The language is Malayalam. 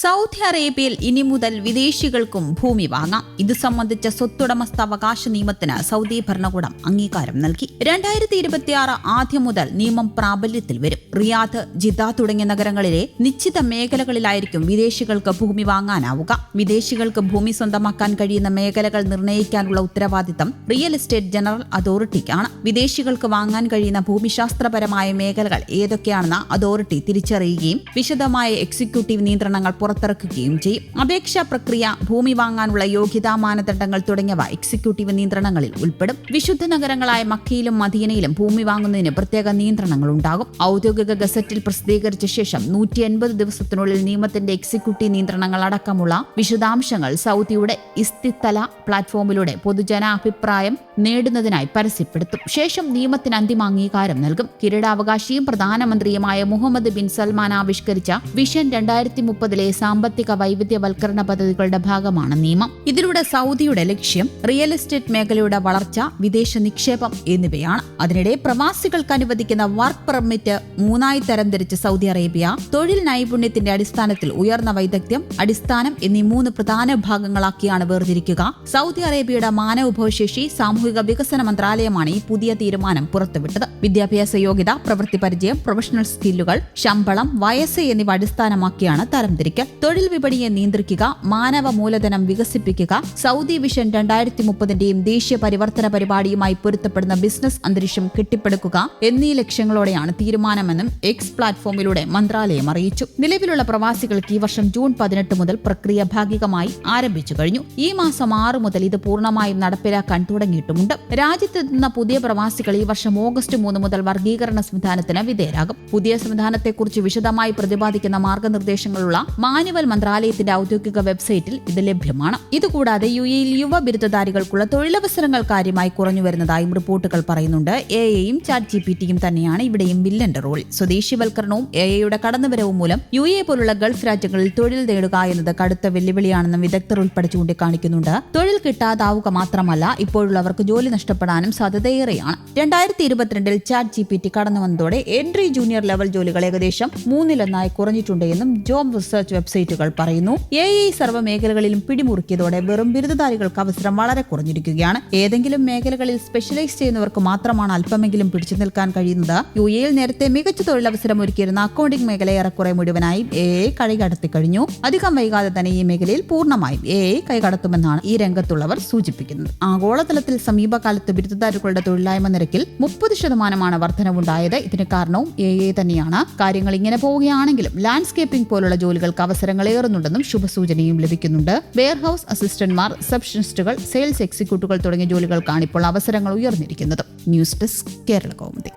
സൗദി അറേബ്യയിൽ ഇനി മുതൽ വിദേശികൾക്കും ഭൂമി വാങ്ങാം. ഇത് സംബന്ധിച്ച സ്വത്തുടമസ്ഥാവകാശ നിയമത്തിന് സൗദി ഭരണകൂടം അംഗീകാരം നൽകി. രണ്ടായിരത്തി ഇരുപത്തിയാറ് ആദ്യം മുതൽ നിയമം പ്രാബല്യത്തിൽ വരും. റിയാദ് ജിദ്ദ തുടങ്ങിയ നഗരങ്ങളിലെ നിശ്ചിത മേഖലകളിലായിരിക്കും വിദേശികൾക്ക് ഭൂമി വാങ്ങാനാവുക. വിദേശികൾക്ക് ഭൂമി സ്വന്തമാക്കാൻ കഴിയുന്ന മേഖലകൾ നിർണയിക്കാനുള്ള ഉത്തരവാദിത്തം റിയൽ എസ്റ്റേറ്റ് ജനറൽ അതോറിറ്റിക്കാണ്. വിദേശികൾക്ക് വാങ്ങാൻ കഴിയുന്ന ഭൂമിശാസ്ത്രപരമായ മേഖലകൾ ഏതൊക്കെയാണെന്ന് അതോറിറ്റി തിരിച്ചറിയുകയും വിശദമായ എക്സിക്യൂട്ടീവ് നിയന്ത്രണങ്ങൾ പുറത്തിറക്കുകയും ചെയ്യും. അപേക്ഷാ പ്രക്രിയ ഭൂമി വാങ്ങാനുള്ള യോഗ്യതാ മാനദണ്ഡങ്ങൾ തുടങ്ങിയവ എക്സിക്യൂട്ടീവ് നിയന്ത്രണങ്ങളിൽ ഉൾപ്പെടും. വിശുദ്ധ നഗരങ്ങളായ മക്കയിലും മദീനയിലും ഭൂമി വാങ്ങുന്നതിന് പ്രത്യേക നിയന്ത്രണങ്ങൾ ഉണ്ടാകും. ഔദ്യോഗിക ഗസറ്റിൽ പ്രസിദ്ധീകരിച്ച ശേഷം നൂറ്റി എൺപത് ദിവസത്തിനുള്ളിൽ നിയമത്തിന്റെ എക്സിക്യൂട്ടീവ് നിയന്ത്രണങ്ങൾ അടക്കമുള്ള വിശദാംശങ്ങൾ സൗദിയുടെ ഇസ്തിത്തല പ്ലാറ്റ്ഫോമിലൂടെ പൊതുജനാഭിപ്രായം നേടുന്നതിനായി പരസ്യപ്പെടുത്തും. ശേഷം നിയമത്തിന് അന്തിമ അംഗീകാരം നൽകും. കിരീടാവകാശിയും പ്രധാനമന്ത്രിയുമായ മുഹമ്മദ് ബിൻ സൽമാൻ ആവിഷ്കരിച്ച വിഷൻ രണ്ടായിരത്തി മുപ്പതിലെ സാമ്പത്തിക വൈവിധ്യവൽക്കരണ പദ്ധതികളുടെ ഭാഗമാണ് നിയമം. ഇതിലൂടെ സൗദിയുടെ ലക്ഷ്യം റിയൽ എസ്റ്റേറ്റ് മേഖലയുടെ വളർച്ച വിദേശ നിക്ഷേപം എന്നിവയാണ്. അതിനിടെ പ്രവാസികൾക്ക് അനുവദിക്കുന്ന വർക്ക് പെർമിറ്റ് മൂന്നായി തരംതിരിച്ച് സൗദി അറേബ്യ തൊഴിൽ നൈപുണ്യത്തിന്റെ അടിസ്ഥാനത്തിൽ ഉയർന്ന വൈദഗ്ധ്യം അടിസ്ഥാനം എന്നീ മൂന്ന് പ്രധാന ഭാഗങ്ങളാക്കിയാണ് വേർതിരിക്കുക. സൗദി അറേബ്യയുടെ മാനവഭവശേഷി സാമൂഹിക വികസന മന്ത്രാലയമാണ് ഈ പുതിയ തീരുമാനം പുറത്തുവിട്ടത്. വിദ്യാഭ്യാസ യോഗ്യത പ്രവൃത്തി പരിചയം പ്രൊഫഷണൽ സ്കില്ലുകൾ ശമ്പളം വയസ്സ് എന്നിവ അടിസ്ഥാനമാക്കിയാണ് തരംതിരിക്കൽ. തൊഴിൽ വിപണിയെ നിയന്ത്രിക്കുക മാനവ മൂലധനം വികസിപ്പിക്കുക സൗദി വിഷൻ രണ്ടായിരത്തി മുപ്പതിന്റെയും ദേശീയ പരിവർത്തന പരിപാടിയുമായി പൊരുത്തപ്പെടുന്ന ബിസിനസ് അന്തരീക്ഷം കെട്ടിപ്പടുക്കുക എന്നീ ലക്ഷ്യങ്ങളോടെയാണ് തീരുമാനമെന്നും എക്സ് പ്ലാറ്റ്ഫോമിലൂടെ മന്ത്രാലയം അറിയിച്ചു. നിലവിലുള്ള പ്രവാസികൾക്ക് ഈ വർഷം ജൂൺ പതിനെട്ട് മുതൽ പ്രക്രിയ ഭാഗികമായി ആരംഭിച്ചു കഴിഞ്ഞു. ഈ മാസം ആറ് മുതൽ ഇത് പൂർണമായും നടപ്പിലാക്കാൻ തുടങ്ങിയിട്ടുമുണ്ട്. രാജ്യത്തെത്തുന്ന പുതിയ പ്രവാസികൾ ഈ വർഷം ഓഗസ്റ്റ് മൂന്ന് മുതൽ വർഗീകരണ സംവിധാനത്തിന് വിധേയരാകും. പുതിയ സംവിധാനത്തെക്കുറിച്ച് വിശദമായി പ്രതിപാദിക്കുന്ന മാർഗനിർദ്ദേശങ്ങളുള്ള മാനുവൽ മന്ത്രാലയത്തിന്റെ ഔദ്യോഗിക വെബ്സൈറ്റിൽ ഇത് ലഭ്യമാണ്. ഇതുകൂടാതെ യു എയിൽ യുവ ബിരുദധാരികൾക്കുള്ള തൊഴിലവസരങ്ങൾ കാര്യമായി കുറഞ്ഞു വരുന്നതായും റിപ്പോർട്ടുകൾ പറയുന്നുണ്ട്. എ എയും ചാറ്റ് ജി പി ടിയും തന്നെയാണ് ഇവിടെയും വില്ലന്റെ റോൾ. സ്വദേശിവൽക്കരണവും എ എയുടെ കടന്നുവരവും മൂലം യു എ പോലുള്ള ഗൾഫ് രാജ്യങ്ങളിൽ തൊഴിൽ നേടുക എന്നത് കടുത്ത വെല്ലുവിളിയാണെന്നും വിദഗ്ധർ ഉൾപ്പെടെ ചൂണ്ടിക്കാണിക്കുന്നുണ്ട്. തൊഴിൽ കിട്ടാതാവുക മാത്രമല്ല ഇപ്പോഴുള്ളവർക്ക് ജോലി നഷ്ടപ്പെടാനും സാധ്യതയേറെയാണ്. രണ്ടായിരത്തി ഇരുപത്തിരണ്ടിൽ ചാറ്റ് ജി പി ടി കടന്നു വന്നതോടെ എൻട്രി ജൂനിയർ ലെവൽ ജോലികൾ ഏകദേശം മൂന്നിലൊന്നായി കുറഞ്ഞിട്ടുണ്ട് എന്നും ജോബ് റിസർച്ച് വെബ്സൈറ്റുകൾ പറയുന്നു. എ ഐ സർവ മേഖലകളിലും പിടിമുറുക്കിയതോടെ വെറും ബിരുദധാരികൾക്ക് അവസരം വളരെ കുറഞ്ഞിരിക്കുകയാണ്. ഏതെങ്കിലും മേഖലകളിൽ സ്പെഷ്യലൈസ് ചെയ്യുന്നവർക്ക് മാത്രമാണ് അല്പമെങ്കിലും പിടിച്ചു നിൽക്കാൻ കഴിയുന്നത്. യു എയിൽ നേരത്തെ മികച്ച തൊഴിലവസരം ഒരുക്കിയിരുന്ന അക്കൗണ്ടിംഗ് മേഖല ഏറെക്കുറെ മുഴുവനായും എ ഐ കൈകടത്തി കഴിഞ്ഞു. അധികം വൈകാതെ തന്നെ ഈ മേഖലയിൽ പൂർണമായും എ ഐ കൈകടത്തുമെന്നാണ് ഈ രംഗത്തുള്ളവർ സൂചിപ്പിക്കുന്നത്. ആഗോളതലത്തിൽ സമീപകാലത്ത് ബിരുദധാരികളുടെ തൊഴിലായ്മ നിരക്കിൽ മുപ്പത് ശതമാനമാണ് വർധനവുണ്ടായത്. ഇതിന് കാരണവും എ ഐ തന്നെയാണ്. കാര്യങ്ങൾ ഇങ്ങനെ പോവുകയാണെങ്കിലും ലാൻഡ്സ്കേപ്പിംഗ് പോലുള്ള ജോലികൾക്ക് അവസരങ്ങൾ ഏറുന്നുണ്ടെന്നും ശുഭസൂചനയും ലഭിക്കുന്നുണ്ട്. വെയർഹൌസ് അസിസ്റ്റന്റ്മാർ റിസപ്ഷനിസ്റ്റുകൾ സെയിൽസ് എക്സിക്യൂട്ടീവുകൾ തുടങ്ങിയ ജോലികൾക്കാണ് ഇപ്പോൾ അവസരങ്ങൾ ഉയർന്നിരിക്കുന്നത്. News desk Kerala Kaumudi